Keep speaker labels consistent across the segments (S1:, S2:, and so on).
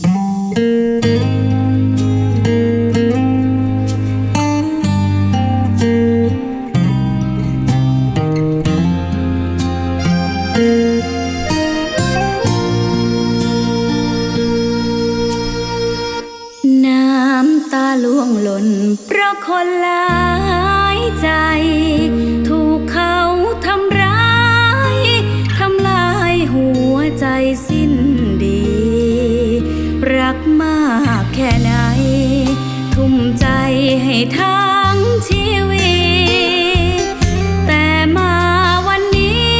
S1: น้ มากแค่ไหน ทุ่มใจให้ทั้งชีวิต แต่มาวันนี้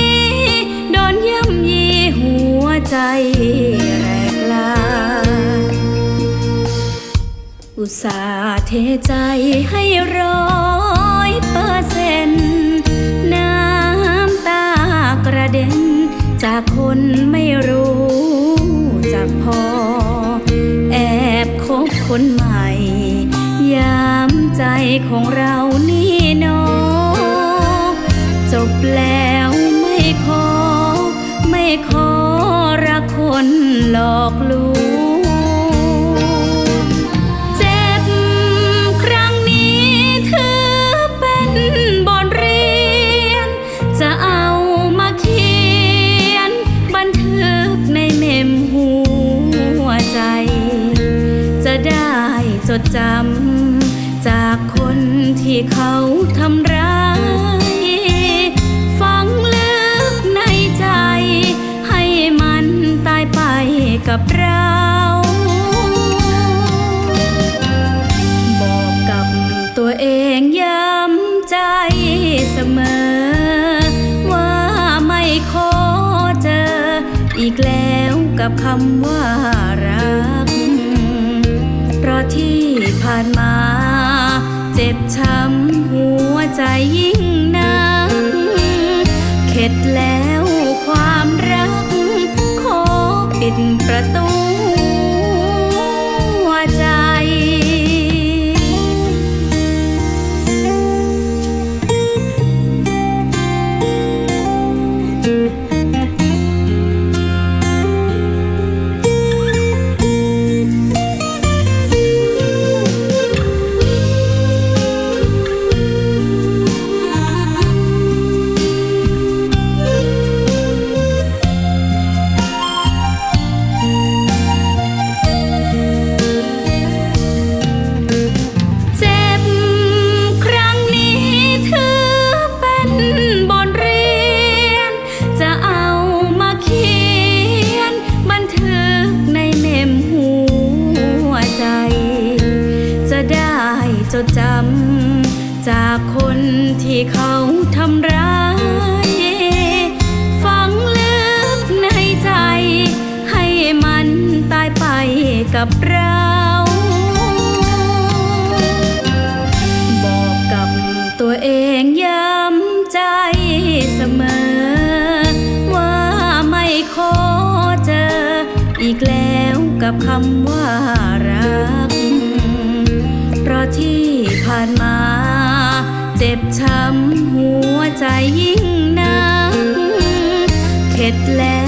S1: โดนย่ำยีหัวใจแรกลาอุตส่าห์เทใจให้ร้อยเปอร์เซ็นต์น้ำตากระเด็นจากคนไม่รู้ คนใหม่ ยามใจของเรานี่นอจบแล้วไม่ขอ ไม่ขอรักคนหลอกลวงเจ็บครั้งนี้ถือเป็นบทเรียนจะเอามาเขี จดจำ จากคนที่เขาทำร้าย ฝังลึกในใจ ให้มันตายไปกับเรา บอกกับตัวเองย้ำใจเสมอ ว่าไม่ขอเจอ อีกแล้วกับคำว่ารัก ราะที่ผ่านมา เจ็บช้ำหัวใจยิ่งนัก เข็ดแล้วความรัก ขอปิดประตู จดจำจากคนที่เขาทำร้าย ฝังลึกในใจ ให้มันตายไปกับเราบอกกับตัวเองย้ำใจเสมอ ว่าไม่ขอเจออีกแล้วกับคำว่ารักานมา เจ็บช้ำหัวใจยิ่งนัก เข็ดแล้